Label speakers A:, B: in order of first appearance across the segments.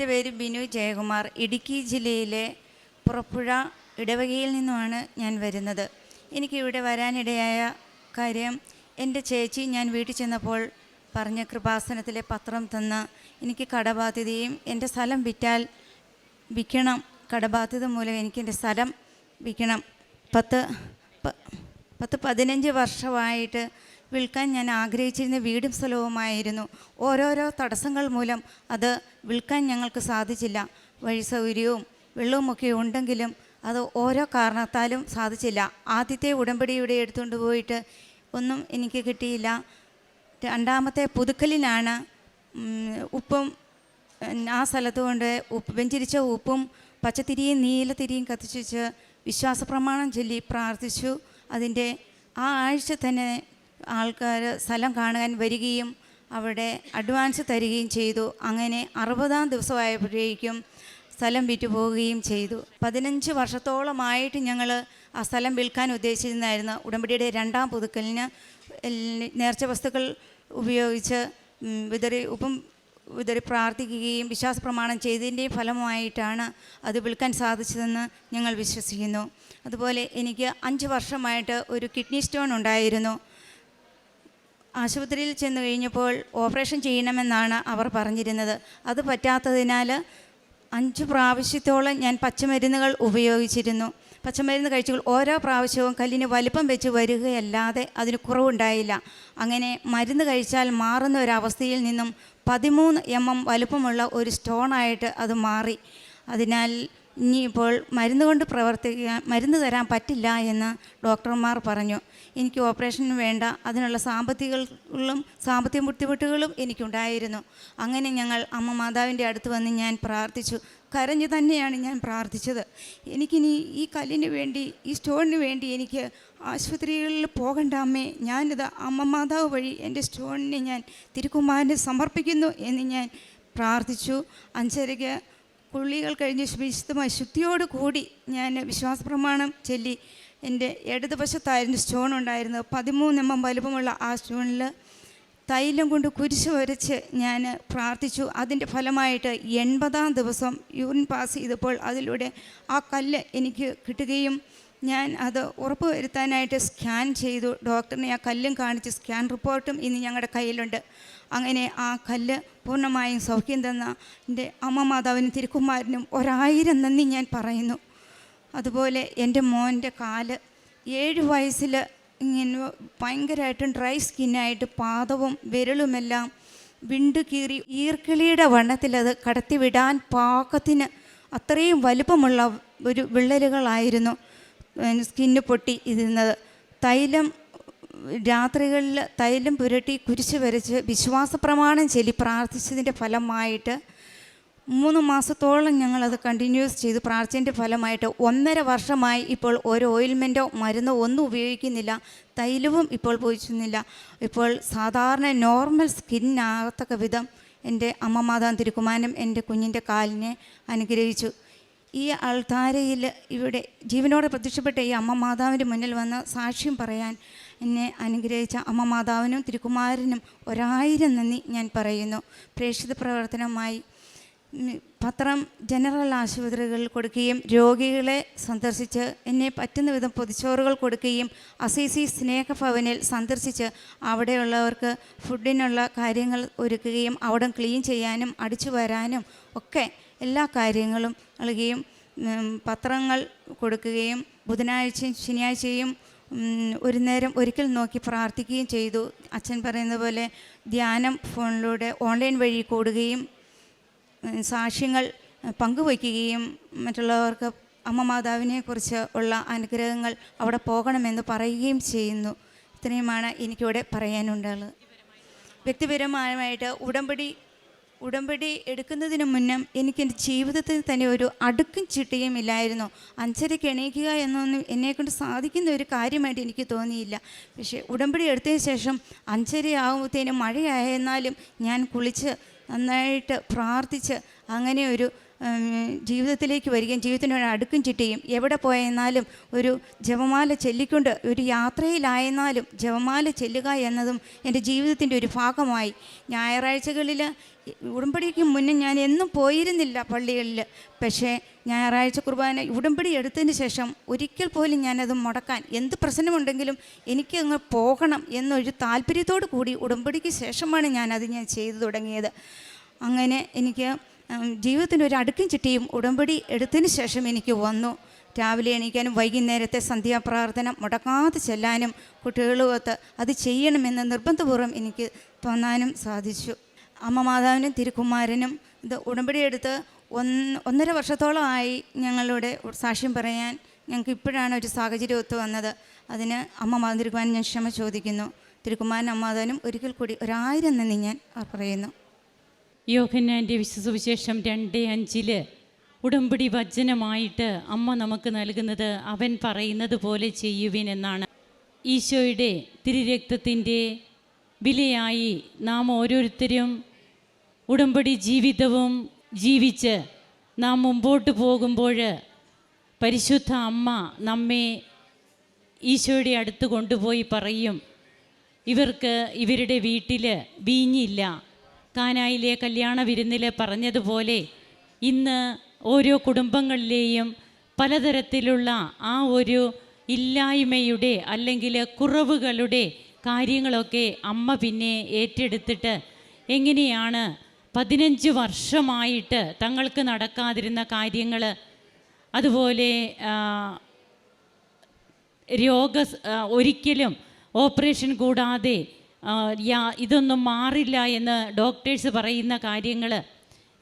A: എന്റെ പേര് ബിനു ജയകുമാർ ഇടുക്കി ജില്ലയിലെ പുറപ്പുഴ ഇടവകയിൽ നിന്നുമാണ് ഞാൻ വരുന്നത്. എനിക്കിവിടെ വരാനിടയായ കാര്യം എന്റെ ചേച്ചി ഞാൻ വീട്ടിൽ ചെന്നപ്പോൾ പറഞ്ഞ കൃപാസനത്തിലെ പത്രം തന്ന് എനിക്ക് കടബാധ്യതയും എന്റെ സ്ഥലം വിറ്റാൽ വിൽക്കണം. കടബാധ്യത മൂലം എനിക്ക് എന്റെ സ്ഥലം വിൽക്കണം. പത്ത് പത്ത് പതിനഞ്ച് വർഷമായിട്ട് വിൽക്കാൻ ഞാൻ ആഗ്രഹിച്ചിരുന്ന വീടും സ്ഥലവുമായിരുന്നു. ഓരോരോ തടസ്സങ്ങൾ മൂലം അത് വിൽക്കാൻ ഞങ്ങൾക്ക് സാധിച്ചില്ല. വഴി സൗകര്യവും വെള്ളവുമൊക്കെ ഉണ്ടെങ്കിലും അത് ഓരോ കാരണത്താലും സാധിച്ചില്ല. ആദ്യത്തെ ഉടമ്പടി ഇവിടെ എടുത്തുകൊണ്ട് പോയിട്ട് ഒന്നും എനിക്ക് കിട്ടിയില്ല. രണ്ടാമത്തെ പുതുക്കലിലാണ് ഉപ്പും ആ സ്ഥലത്ത് കൊണ്ട് ഉപ്പ് വെഞ്ചിരിച്ച ഉപ്പും പച്ചത്തിരിയും നീലത്തിരിയും കത്തിച്ച് വെച്ച് വിശ്വാസ പ്രമാണം ചൊല്ലി പ്രാർത്ഥിച്ചു. അതിന്റെ ആ ആഴ്ച തന്നെ ആൾക്കാർ സ്ഥലം കാണാൻ വരികയും അവിടെ അഡ്വാൻസ് തരികയും ചെയ്തു. അങ്ങനെ അറുപതാം ദിവസമായപ്പോഴേക്കും സ്ഥലം വിറ്റു പോവുകയും ചെയ്തു. പതിനഞ്ച് വർഷത്തോളമായിട്ട് ഞങ്ങൾ ആ സ്ഥലം വിൽക്കാൻ ഉദ്ദേശിച്ചിരുന്നായിരുന്നു ഉടമ്പടിയുടെ രണ്ടാം പുതുക്കലിന് നേർച്ച വസ്തുക്കൾ ഉപയോഗിച്ച് വിതറി ഉപ്പും വിതറി പ്രാർത്ഥിക്കുകയും വിശ്വാസ പ്രമാണം ചെയ്തതിന്റെയും ഫലമായിട്ടാണ് അത് വിൽക്കാൻ സാധിച്ചതെന്ന് ഞങ്ങൾ വിശ്വസിക്കുന്നു. അതുപോലെ എനിക്ക് അഞ്ച് വർഷമായിട്ട് ഒരു കിഡ്നി സ്റ്റോൺ ഉണ്ടായിരുന്നു. ആശുപത്രിയിൽ ചെന്ന് കഴിഞ്ഞപ്പോൾ ഓപ്പറേഷൻ ചെയ്യണമെന്നാണ് അവർ പറഞ്ഞിരുന്നത്. അത് പറ്റാത്തതിനാൽ അഞ്ച് പ്രാവശ്യത്തോളം ഞാൻ പച്ചമരുന്നുകൾ ഉപയോഗിച്ചിരുന്നു. പച്ചമരുന്ന് കഴിച്ചു ഓരോ പ്രാവശ്യവും കല്ലിന് വലിപ്പം വെച്ച് വരികയല്ലാതെ അതിന് കുറവുണ്ടായില്ല. അങ്ങനെ മരുന്ന് കഴിച്ചാൽ മാറുന്ന ഒരവസ്ഥയിൽ നിന്നും പതിമൂന്ന് എം എം വലുപ്പമുള്ള ഒരു സ്റ്റോണായിട്ട് അത് മാറി. അതിനാൽ ഇനിയിപ്പോൾ മരുന്ന് കൊണ്ട് പ്രവർത്തിക്കാൻ മരുന്ന് തരാൻ പറ്റില്ല എന്ന് ഡോക്ടർമാർ പറഞ്ഞു. എനിക്ക് ഓപ്പറേഷന് വേണ്ട. അതിനുള്ള സാമ്പത്തികങ്ങളും സാമ്പത്തിക ബുദ്ധിമുട്ടുകളും എനിക്കുണ്ടായിരുന്നു. അങ്ങനെ ഞങ്ങൾ അമ്മ മാതാവിന്റെ അടുത്ത് വന്ന് ഞാൻ പ്രാർത്ഥിച്ചു. കരഞ്ഞു തന്നെയാണ് ഞാൻ പ്രാർത്ഥിച്ചത്. എനിക്കിനി ഈ കല്ലിന് വേണ്ടി ഈ സ്റ്റോണിന് വേണ്ടി എനിക്ക് ആശുപത്രികളിൽ പോകണ്ട അമ്മേ. ഞാനിത് അമ്മ മാതാവ് വഴി എന്റെ സ്റ്റോണിനെ ഞാൻ തിരുക്കുമാരനെ സമർപ്പിക്കുന്നു എന്ന് ഞാൻ പ്രാർത്ഥിച്ചു. അഞ്ചരയ്ക്ക് കുളികൾ കഴിഞ്ഞ് വിശുദ്ധമായി ശുദ്ധിയോട് കൂടി ഞാൻ വിശ്വാസ പ്രമാണം ചൊല്ലി എന്റെ ഇടതുവശത്തായിരുന്നു സ്റ്റോൺ ഉണ്ടായിരുന്നത്. പതിമൂന്ന് എം എം വലുപ്പമുള്ള ആ സ്റ്റോണിൽ തൈലം കൊണ്ട് കുരിശ് വരച്ച് ഞാൻ പ്രാർത്ഥിച്ചു. അതിന്റെ ഫലമായിട്ട് എൺപതാം ദിവസം യൂറിൻ പാസ് ചെയ്തപ്പോൾ അതിലൂടെ ആ കല്ല് എനിക്ക് കിട്ടുകയും ഞാൻ അത് ഉറപ്പ് വരുത്താനായിട്ട് സ്കാൻ ചെയ്തു. ഡോക്ടറിനെ ആ കല്ലും കാണിച്ച് സ്കാൻ റിപ്പോർട്ടും ഇന്ന് ഞങ്ങളുടെ കയ്യിലുണ്ട്. അങ്ങനെ ആ കല്ല് പൂർണമായും സൗഖ്യം തന്ന എന്റെ അമ്മ മാതാവിനും തിരുക്കുമാരനും ഒരായിരം നന്ദി ഞാൻ പറയുന്നു. അതുപോലെ എന്റെ മോന്റെ കാൽ ഏഴ് വയസ്സിൽ ഇങ്ങനെ ഭയങ്കരമായിട്ടും ഡ്രൈ സ്കിന്നായിട്ട് പാദവും വിരലുമെല്ലാം വിണ്ടു കീറി ഈർക്കിളിയുടെ വണ്ണത്തിലത് കടത്തിവിടാൻ പാകത്തിന് അത്രയും വലുപ്പമുള്ള ഒരു വിള്ളലുകളായിരുന്നു. സ്കിന്ന് പൊട്ടി ഇരുന്നത്. തൈലം രാത്രികളിൽ തൈലം പുരട്ടി കുരിശ് വരച്ച് വിശ്വാസ പ്രമാണം ചൊല്ലി പ്രാർത്ഥിച്ചതിന്റെ ഫലമായിട്ട് മൂന്ന് മാസത്തോളം ഞങ്ങളത് കണ്ടിന്യൂസ് ചെയ്ത് പ്രാർത്ഥിച്ചതിന്റെ ഫലമായിട്ട് ഒന്നര വർഷമായി ഇപ്പോൾ ഒരു ഓയിൽമെന്റോ മരുന്നോ ഒന്നും ഉപയോഗിക്കുന്നില്ല. തൈലവും ഇപ്പോൾ പോയിച്ചുന്നില്ല ഇപ്പോൾ സാധാരണ നോർമൽ സ്കിന്നാകത്തക്ക വിധം എന്റെ അമ്മ തിരുക്കുമാനം തിരുക്കുമാനും എന്റെ കുഞ്ഞിന്റെ കാലിനെ അനുഗ്രഹിച്ചു. ഈ അൾത്താരയിൽ ഇവിടെ ജീവനോടെ പ്രത്യക്ഷപ്പെട്ട ഈ അമ്മ മാതാവിന്റെ മുന്നിൽ വന്ന് സാക്ഷ്യം പറയാൻ എന്നെ അനുഗ്രഹിച്ച അമ്മ മാതാവിനും തിരുക്കുമാരനും ഒരായിരം നന്ദി ഞാൻ പറയുന്നു. പ്രേക്ഷിത പ്രവർത്തനമായി പത്രം ജനറൽ ആശുപത്രികളിൽ കൊടുക്കുകയും രോഗികളെ സന്ദർശിച്ച് എന്നെ പറ്റുന്ന വിധം പൊതിച്ചോറുകൾ കൊടുക്കുകയും അസീസി സ്നേഹഭവനിൽ സന്ദർശിച്ച് അവിടെയുള്ളവർക്ക് ഫുഡിനുള്ള കാര്യങ്ങൾ ഒരുക്കുകയും അവിടെ ക്ലീൻ ചെയ്യാനും അടിച്ചു വരാനും ഒക്കെ എല്ലാ കാര്യങ്ങളും നൽകുകയും പത്രങ്ങൾ കൊടുക്കുകയും ബുധനാഴ്ചയും ശനിയാഴ്ചയും ഒരു നേരം ഒരിക്കൽ നോക്കി പ്രാർത്ഥിക്കുകയും ചെയ്തു. അച്ഛൻ പറയുന്ന പോലെ ധ്യാനം ഫോണിലൂടെ ഓൺലൈൻ വഴി കൂടുകയും സാക്ഷ്യങ്ങൾ പങ്കുവയ്ക്കുകയും മറ്റുള്ളവർക്ക് അമ്മ മാതാവിനെക്കുറിച്ച് ഉള്ള അനുഗ്രഹങ്ങൾ അവിടെ പോകണമെന്ന് പറയുകയും ചെയ്യുന്നു. ഇത്രയുമാണ് എനിക്കിവിടെ പറയാനുള്ളത്. വ്യക്തിപരമായിട്ട് ഉടമ്പടി ഉടമ്പടി എടുക്കുന്നതിന് മുന്നേ എനിക്ക് എന്റെ ജീവിതത്തിൽ തന്നെ ഒരു അടുക്കും ചിട്ടയും ഇല്ലായിരുന്നു. അഞ്ചരയ്ക്ക് എണീക്കുക എന്നൊന്നും എന്നെക്കൊണ്ട് സാധിക്കുന്ന ഒരു കാര്യമായിട്ട് എനിക്ക് തോന്നിയില്ല. പക്ഷേ ഉടമ്പടി എടുത്തതിന് ശേഷം അഞ്ചരയാകുമ്പോഴത്തേനും മഴയായെന്നാലും ഞാൻ കുളിച്ച് നന്നായിട്ട് പ്രാർത്ഥിച്ച് അങ്ങനെ ഒരു ജീവിതത്തിലേക്ക് വരികയും ജീവിതത്തിനൊരു അടുക്കും ചിട്ടിയും എവിടെ പോയെന്നാലും ഒരു ജപമാല ചൊല്ലിക്കൊണ്ട് ഒരു യാത്രയിലായെന്നാലും ജപമാല ചെല്ലുക എന്നതും എന്റെ ജീവിതത്തിന്റെ ഒരു ഭാഗമായി. ഞായറാഴ്ചകളിൽ ഉടമ്പടിക്ക് മുന്നേ ഞാൻ എന്നും പോയിരുന്നില്ല പള്ളികളിൽ. പക്ഷേ ഞായറാഴ്ച കുർബാന ഉടമ്പടി എടുത്തതിന് ശേഷം ഒരിക്കൽ പോലും ഞാനത് മുടക്കാൻ എന്ത് പ്രശ്നമുണ്ടെങ്കിലും എനിക്ക് അങ്ങ് പോകണം എന്നൊരു താല്പര്യത്തോടു കൂടി ഉടമ്പടിക്ക് ശേഷമാണ് ഞാനത് ഞാൻ ചെയ്തു തുടങ്ങിയത്. അങ്ങനെ എനിക്ക് ജീവിതത്തിന്റെ ഒരു അടുക്കും ചിട്ടിയും ഉടമ്പടി എടുത്തതിന് ശേഷം എനിക്ക് വന്നു. രാവിലെ എണീക്കാനും വൈകുന്നേരത്തെ സന്ധ്യാപ്രാർത്ഥന മുടക്കാതെ ചെല്ലാനും കുട്ടികളുമൊത്ത് അത് ചെയ്യണമെന്ന് നിർബന്ധപൂർവം എനിക്ക് തോന്നാനും സാധിച്ചു. അമ്മ മാതാവിനും തിരുക്കുമാരനും ഇത് ഉടമ്പടി എടുത്ത് ഒന്ന് ഒന്നര വർഷത്തോളമായി ഞങ്ങളുടെ സാക്ഷ്യം പറയാൻ ഞങ്ങൾക്ക് ഇപ്പോഴാണ് ഒരു സാഹചര്യം ഒത്തു വന്നത്. അതിന് അമ്മ മാതാ ഞാൻ ക്ഷമ ചോദിക്കുന്നു. തിരുക്കുമാരൻ അമ്മാതാവിനും ഒരിക്കൽ കൂടി ഒരായിരം നന്ദി ഞാൻ പറയുന്നു.
B: യോഹന്നാന്റെ വിശ്വസുവിശേഷം രണ്ട് അഞ്ചിൽ ഉടമ്പടി വചനമായിട്ട് അമ്മ നമുക്ക് നൽകുന്നത് അവൻ പറയുന്നത് പോലെ ചെയ്യുവിൻ എന്നാണ്. ഈശോയുടെ തിരുരക്തത്തിന്റെ വിലയായി നാം ഓരോരുത്തരും ഉടമ്പടി ജീവിതവും ജീവിച്ച് നാം മുമ്പോട്ട് പോകുമ്പോൾ പരിശുദ്ധ അമ്മ നമ്മെ ഈശോയുടെ അടുത്ത് കൊണ്ടുപോയി പറയും. ഇവർക്ക് ഇവരുടെ വീട്ടിൽ വീഞ്ഞില്ല. കാനായിലെ കല്യാണ വിരുന്നിൽ പറഞ്ഞതുപോലെ ഇന്ന് ഓരോ കുടുംബങ്ങളിലെയും പലതരത്തിലുള്ള ആ ഒരു ഇല്ലായ്മയുടെ അല്ലെങ്കിൽ കുറവുകളുടെ കാര്യങ്ങളൊക്കെ അമ്മ പിന്നെ ഏറ്റെടുത്തിട്ട് എങ്ങനെയാണ് പതിനഞ്ച് വർഷമായിട്ട് തങ്ങൾക്ക് നടക്കാതിരുന്ന കാര്യങ്ങൾ അതുപോലെ രോഗ ഒരിക്കലും ഓപ്പറേഷൻ കൂടാതെ യാ- ഇതൊന്നും മാറില്ല എന്ന് ഡോക്ടേഴ്സ് പറയുന്ന കാര്യങ്ങൾ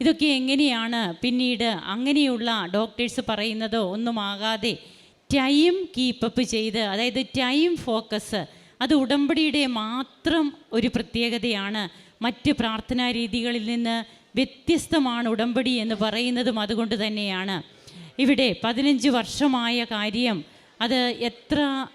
B: ഇതൊക്കെ എങ്ങനെയാണ്? പിന്നീട് അങ്ങനെയുള്ള ഡോക്ടേഴ്സ് പറയുന്നതോ ഒന്നുമാകാതെ ടൈം കീപ്പപ്പ് ചെയ്ത് അതായത് ടൈം ഫോക്കസ് അത് ഉടമ്പടിയുടെ മാത്രം ഒരു പ്രത്യേകതയാണ്. മറ്റ് പ്രാർത്ഥനാ രീതികളിൽ നിന്ന് വ്യത്യസ്തമാണ് ഉടമ്പടി എന്ന് പറയുന്നതും അതുകൊണ്ട് തന്നെയാണ്. ഇവിടെ പതിനഞ്ച് വർഷമായ കാര്യം. അത് എത്ര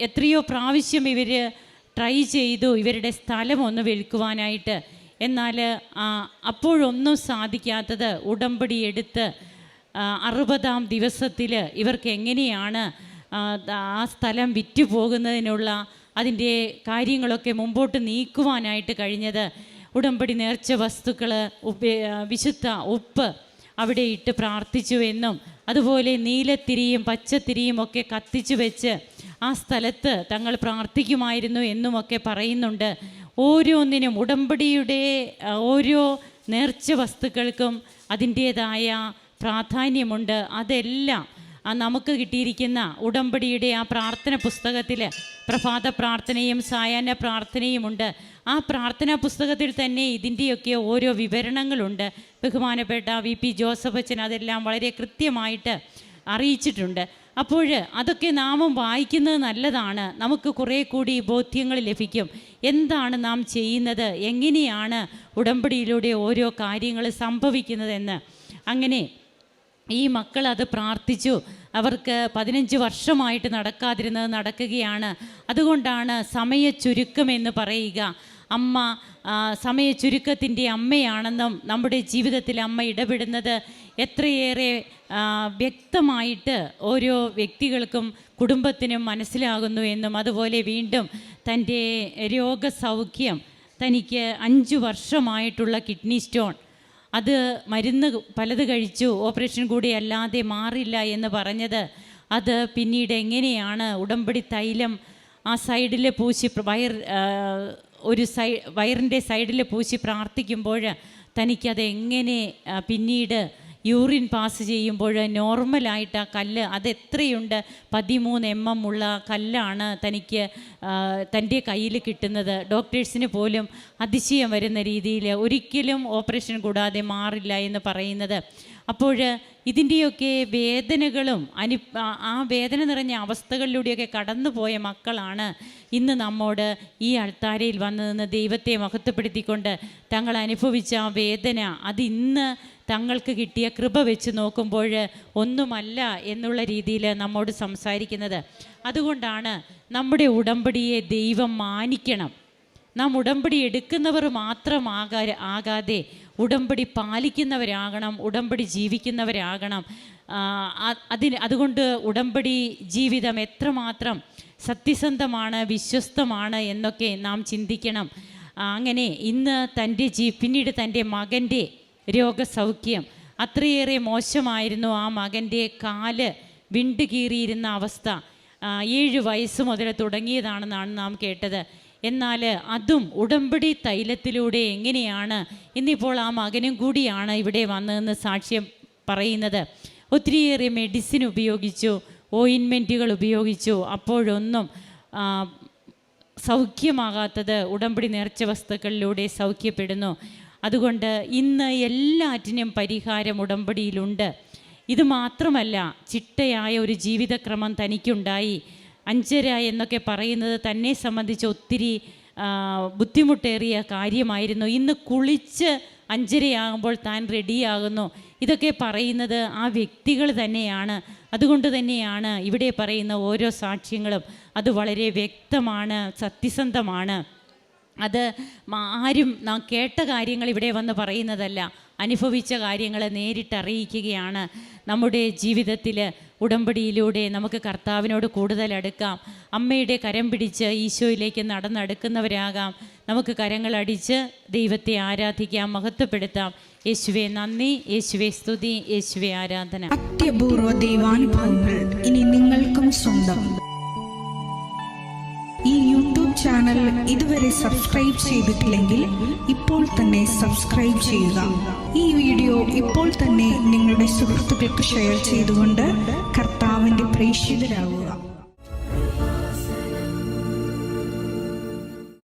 B: എത്രയോ പ്രാവശ്യം ഇവർ ട്രൈ ചെയ്തു ഇവരുടെ സ്ഥലം ഒന്ന് വിൽക്കുവാനായിട്ട്. എന്നാൽ അപ്പോഴൊന്നും സാധിക്കാത്തത് ഉടമ്പടി എടുത്ത് അറുപതാം ദിവസത്തിൽ ഇവർക്ക് എങ്ങനെയാണ് ആ, സ്ഥലം വിറ്റു പോകുന്നതിനുള്ള അതിന്റെ കാര്യങ്ങളൊക്കെ മുമ്പോട്ട് നീക്കുവാനായിട്ട് കഴിഞ്ഞത്. ഉടമ്പടി നേർച്ച വസ്തുക്കൾ വിശുദ്ധ ഉപ്പ് അവിടെ ഇട്ട് പ്രാർത്ഥിച്ചു എന്നും അതുപോലെ നീലത്തിരിയും പച്ചത്തിരിയും ഒക്കെ കത്തിച്ചു വെച്ച് ആ സ്ഥലത്ത് തങ്ങൾ പ്രാർത്ഥിക്കുമായിരുന്നു എന്നുമൊക്കെ പറയുന്നുണ്ട്. ഓരോന്നിനും ഉടമ്പടിയുടെ ഓരോ നേർച്ച വസ്തുക്കൾക്കും അതിന്റേതായ പ്രാധാന്യമുണ്ട്. അതെല്ലാം ആ നമുക്ക് കിട്ടിയിരിക്കുന്ന ഉടമ്പടിയുടെ ആ പ്രാർത്ഥന പുസ്തകത്തിൽ പ്രഭാത പ്രാർത്ഥനയും സായാഹ്ന പ്രാർത്ഥനയുമുണ്ട്. ആ പ്രാർത്ഥനാ പുസ്തകത്തിൽ തന്നെ ഇതിന്റെയൊക്കെ ഓരോ വിവരണങ്ങളുണ്ട്. ബഹുമാനപ്പെട്ട വി പി ജോസഫ് അച്ഛൻ അതെല്ലാം വളരെ കൃത്യമായിട്ട് അറിയിച്ചിട്ടുണ്ട്. അപ്പോൾ അതൊക്കെ നാമം വായിക്കുന്നത് നല്ലതാണ്. നമുക്ക് കുറേ കൂടി ബോധ്യങ്ങൾ ലഭിക്കും. എന്താണ് നാം ചെയ്യുന്നത്? എങ്ങനെയാണ് ഉടമ്പടിയിലൂടെ ഓരോ കാര്യങ്ങൾ സംഭവിക്കുന്നതെന്ന്. അങ്ങനെ ഈ മക്കൾ അത് പ്രാർത്ഥിച്ചു. അവർക്ക് പതിനഞ്ച് വർഷമായിട്ട് നടക്കാതിരുന്നത് നടക്കുകയാണ്. അതുകൊണ്ടാണ് സമയ ചുരുക്കം എന്ന് പറയുക. അമ്മ സമയ ചുരുക്കത്തിന്റെ അമ്മയാണെന്നും നമ്മുടെ ജീവിതത്തിൽ അമ്മ ഇടപെടുന്നത് എത്രയേറെ വ്യക്തമായിട്ട് ഓരോ വ്യക്തികൾക്കും കുടുംബത്തിനും മനസ്സിലാകുന്നു എന്നും അതുപോലെ വീണ്ടും തന്റെ രോഗസൗഖ്യം തനിക്ക് അഞ്ച് വർഷമായിട്ടുള്ള കിഡ്നി സ്റ്റോൺ. അത് മരുന്ന് പലത് കഴിച്ചു ഓപ്പറേഷൻ കൂടി അല്ലാതെ മാറില്ല എന്ന് പറഞ്ഞത് അത് പിന്നീട് എങ്ങനെയാണ് ഉടമ്പടി തൈലം ആ സൈഡിൽ പൂശി വയർ ഒരു സൈ വയറിന്റെ സൈഡിൽ പൂശി പ്രാർത്ഥിക്കുമ്പോൾ തനിക്കത് എങ്ങനെ പിന്നീട് യൂറിൻ പാസ് ചെയ്യുമ്പോൾ നോർമലായിട്ട് ആ കല്ല് അത് എത്രയുണ്ട് പതിമൂന്ന് എം എം ഉള്ള കല്ലാണ് തനിക്ക് തന്റെ കയ്യിൽ കിട്ടുന്നത്. ഡോക്ടേഴ്സിന് പോലും അതിശയം വരുന്ന രീതിയിൽ ഒരിക്കലും ഓപ്പറേഷൻ കൂടാതെ മാറില്ല എന്ന് പറയുന്നത്. അപ്പോൾ ഇതിന്റെയൊക്കെ വേദനകളും അനു ആ- വേദന നിറഞ്ഞ അവസ്ഥകളിലൂടെയൊക്കെ കടന്നുപോയ മക്കളാണ് ഇന്ന് നമ്മോട് ഈ അൾത്താരയിൽ വന്നു നിന്ന് ദൈവത്തെ മഹത്വപ്പെടുത്തിക്കൊണ്ട് തങ്ങൾ അനുഭവിച്ച വേദന അത് ഇന്ന് തങ്ങൾക്ക് കിട്ടിയ കൃപ വെച്ച് നോക്കുമ്പോൾ ഒന്നുമല്ല എന്നുള്ള രീതിയിൽ നമ്മോട് സംസാരിക്കുന്നത്. അതുകൊണ്ടാണ് നമ്മുടെ ഉടമ്പടിയെ ദൈവം മാനിക്കണം. നാം ഉടമ്പടി എടുക്കുന്നവർ മാത്രമാകാ ആകാതെ ഉടമ്പടി പാലിക്കുന്നവരാകണം ഉടമ്പടി ജീവിക്കുന്നവരാകണം. അതിന് അതുകൊണ്ട് ഉടമ്പടി ജീവിതം എത്രമാത്രം സത്യസന്ധമാണ് വിശ്വസ്തമാണ് എന്നൊക്കെ നാം ചിന്തിക്കണം. അങ്ങനെ ഇന്ന് തന്റെ ജീ പിന്നീട് തന്റെ മകന്റെ രോഗസൗഖ്യം അത്രയേറെ മോശമായിരുന്നു. ആ മകന്റെ കാൽ വിണ്ടുകീറിയിരുന്ന അവസ്ഥ ഏഴ് വയസ്സ് മുതൽ തുടങ്ങിയതാണെന്നാണ് നാം കേട്ടത്. എന്നാൽ അതും ഉടമ്പടി തൈലത്തിലൂടെ എങ്ങനെയാണ് ഇന്നിപ്പോൾ ആ മകനും കൂടിയാണ് ഇവിടെ വന്നതെന്ന് സാക്ഷ്യം പറയുന്നത്. ഒത്തിരിയേറെ മെഡിസിൻ ഉപയോഗിച്ചു ഓയിൻമെന്റുകൾ ഉപയോഗിച്ചു. അപ്പോഴൊന്നും സൗഖ്യമാകാത്തത് ഉടമ്പടി നേർച്ച വസ്തുക്കളിലൂടെ സൗഖ്യപ്പെടുന്നു. അതുകൊണ്ട് ഇന്ന് എല്ലാറ്റിനും പരിഹാരം ഉടമ്പടിയിലുണ്ട്. ഇത് മാത്രമല്ല ചിട്ടയായ ഒരു ജീവിതക്രമം തനിക്കുണ്ടായി. അഞ്ചര എന്നൊക്കെ പറയുന്നത് തന്നെ സംബന്ധിച്ച് ഒത്തിരി ബുദ്ധിമുട്ടേറിയ കാര്യമായിരുന്നു. ഇന്ന് കുളിച്ച് അഞ്ചരയാകുമ്പോൾ താൻ റെഡിയാകുന്നു. ഇതൊക്കെ പറയുന്നത് ആ വ്യക്തികൾ തന്നെയാണ്. അതുകൊണ്ട് തന്നെയാണ് ഇവിടെ പറയുന്ന ഓരോ സാക്ഷ്യങ്ങളും. അത് വളരെ വ്യക്തമാണ് സത്യസന്ധമാണ്. അത് ആരും നാം കേട്ട കാര്യങ്ങൾ ഇവിടെ വന്ന് പറയുന്നതല്ല. അനുഭവിച്ച കാര്യങ്ങൾ നേരിട്ടറിയിക്കുകയാണ് നമ്മുടെ ജീവിതത്തിൽ ഉടമ്പടിയിലൂടെ നമുക്ക് കർത്താവിനോട് കൂടുതൽ അടുക്കാം. അമ്മയുടെ കരം പിടിച്ച് ഈശോയിലേക്ക് നടന്നടുക്കുന്നവരാകാം. നമുക്ക് കരങ്ങളടിച്ച് ദൈവത്തെ ആരാധിക്കാം മഹത്വപ്പെടുത്താം. യേശുവെ നന്ദി. യേശുവെ സ്തുതി. യേശുവെ ആരാധന.
C: അത്യപൂർവ ദൈവാനുഭവങ്ങൾ ഇനി നിങ്ങൾക്കും സ്വന്തം. ഈ യൂട്യൂബ് ചാനൽ ഇതുവരെ സബ്സ്ക്രൈബ് ചെയ്തിട്ടില്ലെങ്കിൽ ഇപ്പോൾ തന്നെ സബ്സ്ക്രൈബ് ചെയ്യുക. ഈ വീഡിയോ ഇപ്പോൾ തന്നെ നിങ്ങളുടെ സുഹൃത്തുക്കൾക്ക് ഷെയർ ചെയ്തുകൊണ്ട് കർത്താവിന്റെ പ്രേക്ഷിതരാകുക